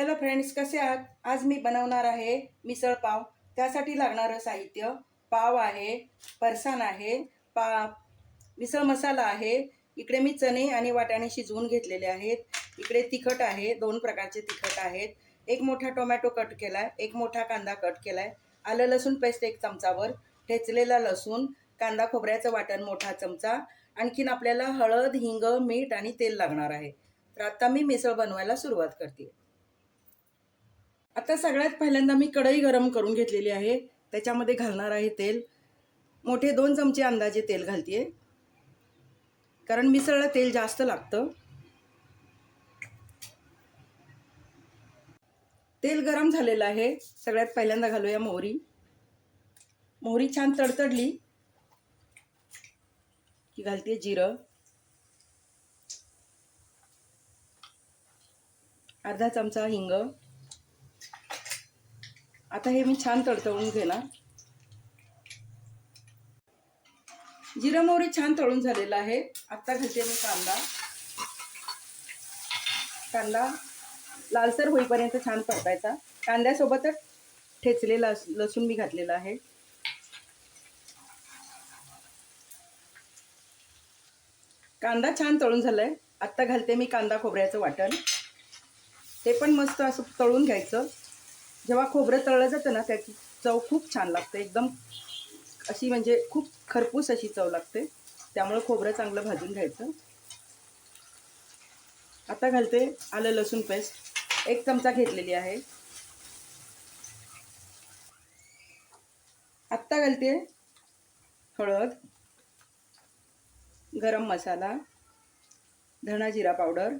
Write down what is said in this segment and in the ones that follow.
Hello friends कसे आहात? आज मी बनवणार आहे मिसळ पाव. त्यासाठी लागणारं साहित्य पाव आहे फरसाण आहे पा मिसळ मसाला आहे. इकडे मी चणे आणि वाटाणे शिजवून घेतलेले आहेत. इकडे तिखट आहे दोन प्रकारचे तिखट आहेत. एक मोठा टोमॅटो कट केला आहे एक मोठा कांदा कट केला आहे आलं लसूण पेस्ट एक चमचावर ठेचलेला लसूण कांदा खोबऱ्याचं वाटण मोठा चमचा. आणखीन आपल्याला हळद हिंग मीठ आणि तेल लागणार आहे. तर आता मी मिसळ बनवायला सुरुवात करते. आता सगळ्यात पहिल्यांदा मी कढई गरम करून घेतलेली आहे. त्याच्यामध्ये घालणार आहे तेल. मोठे दोन चमचे अंदाजे तेल घालते कारण मिसळला तेल जास्त लागतं. तेल गरम झालेलं आहे. सगळ्यात पहिल्यांदा घालूया मोहरी. मोहरी छान तडतडली. की घालते जिरं. अर्धा चमचा हिंग. आता हे मी छान तडतळून घेणार. जिरं मोहरी छान तळून झालेला आहे. आता घालते मी कांदा. कांदा लालसर होईपर्यंत छान परतायचा कांद्यासोबतच ठेचलेला लसूण मी घातलेला आहे. कांदा छान तळून झालाय. आत्ता घालते मी कांदा खोबऱ्याचं वाटण. ते पण मस्त असं तळून घ्यायचं. जेव्हा खोबरं तळलं जातं ना त्याची चव खूप छान लागते. एकदम अशी म्हणजे खूप खरपूस अशी चव लागते. त्यामुळं खोबरं चांगलं भाजून घ्यायचं. आता घालते आलं लसूण पेस्ट. एक चमचा घेतलेली आहे. आत्ता घालते हळद गरम मसाला धणा जिरा पावडर.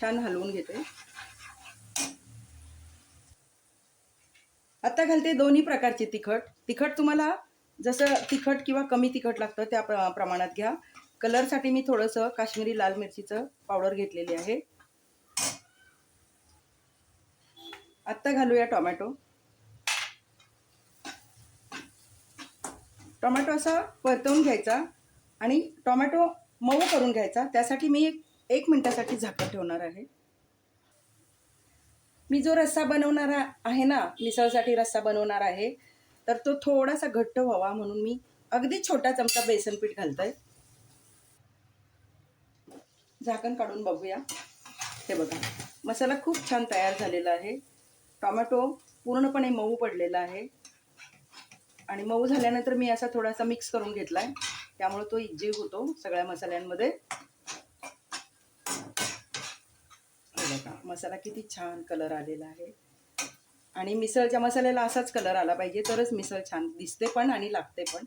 छान हलवून घेते. आता घालते दोन्ही प्रकारचे तिखट. तिखट तुम्हाला जसं तिखट किंवा कमी तिखट लागतं त्या प्र प्रमाणात घ्या. कलरसाठी मी थोडंसं काश्मीरी लाल मिरचीचं पावडर घेतलेली आहे. आत्ता घालूया टोमॅटो. टोमॅटो असा परतवून घ्यायचा आणि टोमॅटो मऊ करून घ्यायचा. त्यासाठी मी एक एक मिनटासाठी झाकण ठेवणार आहे. मी जो रस्सा बनवणार आहे ना मिसळसाठी रस्सा बनवणार आहे तर तो थोडासा घट्ट व्हावा म्हणून मी अगदी छोटा चमचा बेसन पीठ घालतोय. झाकण काढून बघूया. हे बघा मसाला खूप छान तयार झालेला आहे. टोमॅटो पूर्णपणे मऊ पडलेला आहे. आणि मऊ झाल्यानंतर मी असा थोडासा मिक्स करून घेतला आहे त्यामुळे तो इजीव होतो सगळ्या मसाल्यांमध्ये हे बघा मसाला किती छान कलर आलेला आहे. आणि मिसळच्या मसाल्याला असाच कलर आला पाहिजे तरच मिसळ छान दिसते पण आणि लागते पण.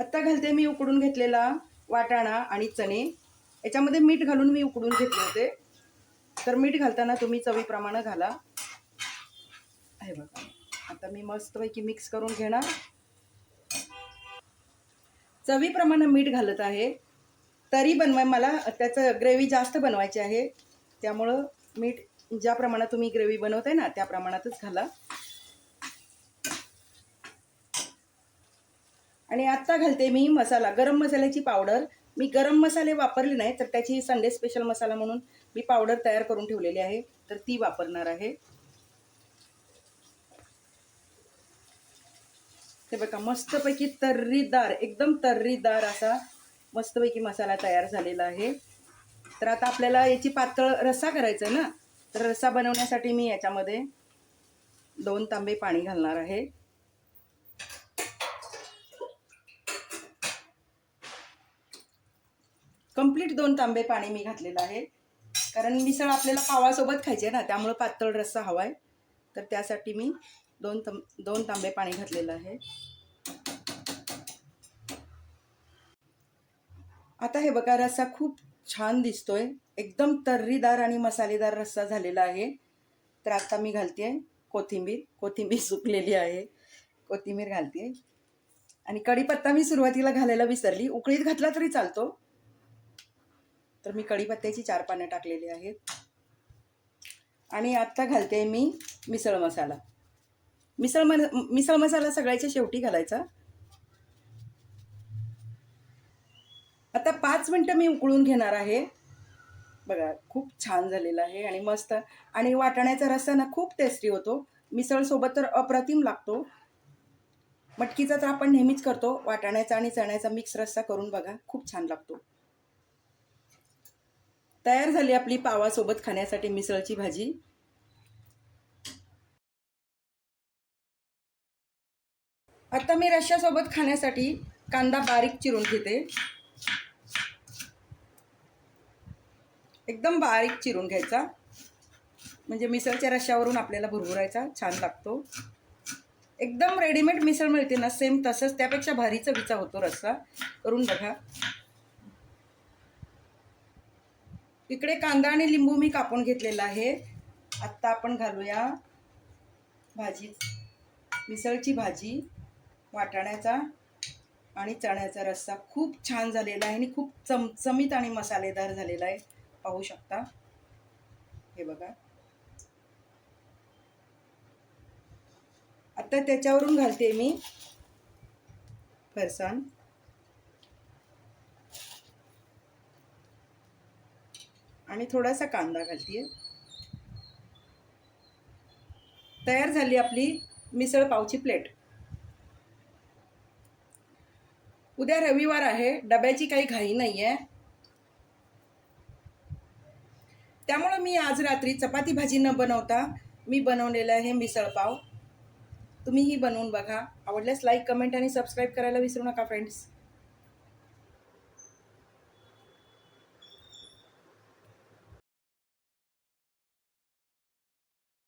आत्ता घालते मी उकडून घेतलेला वाटाणा आणि चणे. याच्यामध्ये मीठ घालून मी उकडून घेतले होते. तर मीठ घालताना तुम्ही चवीप्रमाणे घाला. हे बघा आता मी मस्तपैकी मिक्स करून घेणार. चवीप्रमाणे मीठ घालत आहे. तरी बनवाय मला त्याचं ग्रेव्ही जास्त बनवायची आहे. त्यामुळं मीठ ज्या प्रमाणात तुम्ही ग्रेव्ही बनवताय ना त्या प्रमाणातच घाला. आणि आत्ता घालते मी मसाला गरम मसाल्याची पावडर. मी गरम मसाले वापरले नाही तर त्याची संडे स्पेशल मसाला म्हणून मी पावडर तयार करून ठेवलेली आहे तर ती वापरणार आहे. ते बघा मस्तपैकी तर्रीदार एकदम तर्रीदार असा मस्तपैकी मसाला तयार झालेला आहे. तर आता आपल्याला याची पातळ रस्सा करायचा आहे ना? तर रस्सा बनवण्यासाठी मी याच्यामध्ये दोन तांबे पाणी घालणार आहे. कंप्लीट दोन तांबे पाणी मी घातलेलं आहे. कारण मिसळ आपल्याला पावासोबत खायची आहे ना त्यामुळं पातळ रस्सा हवा आहे तर त्यासाठी मी दोन तम दोन तांबे पाणी घातलेलं आहे. आता हे बघा रस्सा खूप छान दिसतोय. एकदम तर्रीदार आणि मसालेदार रस्सा झालेला आहे. तर आता मी घालते आहे कोथिंबीर. कोथिंबीर सुकलेली आहे. कोथिंबीर घालते आणि कढीपत्ता मी सुरुवातीला घालायला विसरली. उकळीत घातला तरी चालतो. तर मी कढीपत्त्याची चार पानं टाकलेली आहेत. आणि आत्ता घालते मी मिसळ मसाला. मिसळ म मिसळ मसाला सगळ्याच्या शेवटी घालायचा. आता पाच मिनटं मी उकळून घेणार आहे. बघा खूप छान झालेलं आहे आणि मस्त. आणि वाटाण्याचा रस्सा ना खूप टेस्टी होतो. मिसळसोबत तर अप्रतिम लागतो. मटकीचा तर आपण नेहमीच करतो. वाटाण्याचा आणि चण्याचा मिक्स रस्सा करून बघा खूप छान लागतो. तयार झाली आपली पावासोबत खाण्यासाठी मिसळची भाजी. आता मी रश्श्यासोबत खाण्यासाठी कांदा बारीक चिरून घेते. एकदम बारीक चिरून घ्यायचा. म्हणजे मिसळच्या रश्श्यावरून आपल्याला भुरभुरायचा छान लागतो. एकदम रेडीमेड मिसळ मिळते ना सेम तसंच त्यापेक्षा भारी चवीचा होतो रस्सा. करून बघा. इकडे कांदा आणि लिंबू मी कापून घेतलेला आहे. आत्ता आपण घालूया भाजी. मिसळची भाजी वाटाण्याचा आणि चण्याचा रस्सा. खूप छान झालेला आहे आणि खूप चमचमीत आणि मसालेदार झालेला आहे. पाहू शकता. हे बघा. आता त्याच्यावरून घालते मी फरसाण. आणि थोडासा कांदा घालते तयार झाली आपली मिसळ पावची प्लेट. उद्या रविवार आहे डब्याची काही घाई नाही आहे त्यामुळं मी आज रात्री चपाती भाजी न बनवता मी बनवलेलं आहे मिसळपाव तुम्हीही बनवून बघा. आवडल्यास लाईक कमेंट आणि सबस्क्राईब करायला विसरू नका फ्रेंड्स